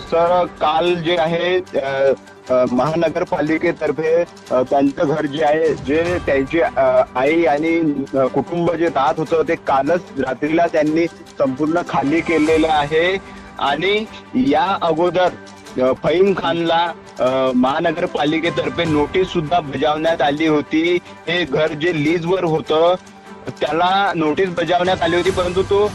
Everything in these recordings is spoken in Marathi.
सर काल जे आहे महानगरपालिकेतर्फे त्यांचं घर जे आहे जे त्यांची आई आणि कुटुंब जे राहत होतं ते कालच रात्रीला त्यांनी संपूर्ण खाली केलेलं आहे. आणि या अगोदर फईम फहीम खानला महानगरपालिकेतर्फे नोटीस सुद्धा बजावण्यात आली होती. हे घर जे लीजवर होतं त्याला नोटीस बजावण्यात आली होती परंतु तो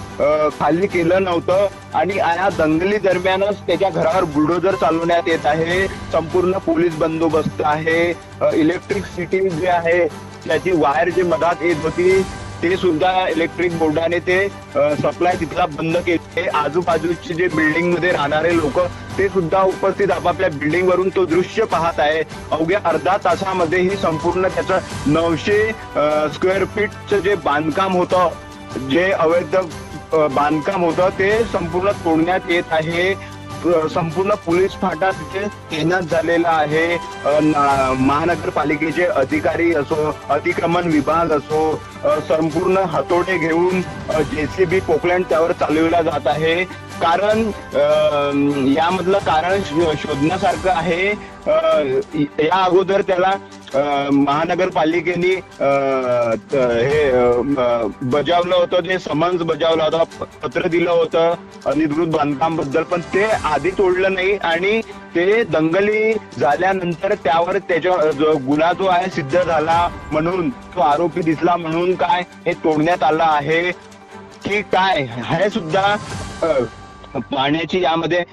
खाली केलं नव्हतं. आणि या दंगली दरम्यानच त्याच्या घरावर बुलडोजर चालवण्यात येत आहे. संपूर्ण पोलीस बंदोबस्त आहे. इलेक्ट्रिक सिटी जे आहे त्याची वायर जी मधात येत होती ते सुद्धा इलेक्ट्रिक बोर्डाने ते सप्लाय तिथला बंद केले. आजूबाजूचे जे बिल्डिंगमध्ये राहणारे लोक ते सुद्धा उपस्थित आपापल्या बिल्डिंग वरून तो दृश्य पाहत आहे. अवघ्या अर्धा तासामध्ये ही संपूर्ण त्याचं नऊशे स्क्वेअर फीटचं जे बांधकाम होतं जे अवैध बांधकाम होतं ते संपूर्ण तोडण्यात येत आहे. संपूर्ण पोलीस फाटा तिथे तैनात झालेला आहे. महानगरपालिकेचे अधिकारी असो अतिक्रमण विभाग असो संपूर्ण हातोडे घेऊन जेसीबी पोकलँड त्यावर चालवला जात आहे. कारण यामधलं कारण शोधण्यासारखं आहे. या अगोदर त्याला महानगरपालिकेने हे बजावलं होतं जे समन्स बजावलं होतं पत्र दिलं होतं अनधिकृत बांधकामबद्दल पण ते आधी तोडलं नाही आणि ते दंगली झाल्यानंतर त्यावर त्याच्या गुन्हा जो आहे सिद्ध झाला म्हणून तो आरोपी दिसला म्हणून काय हे तोडण्यात आलं आहे की काय हे सुद्धा पाण्याची यामध्ये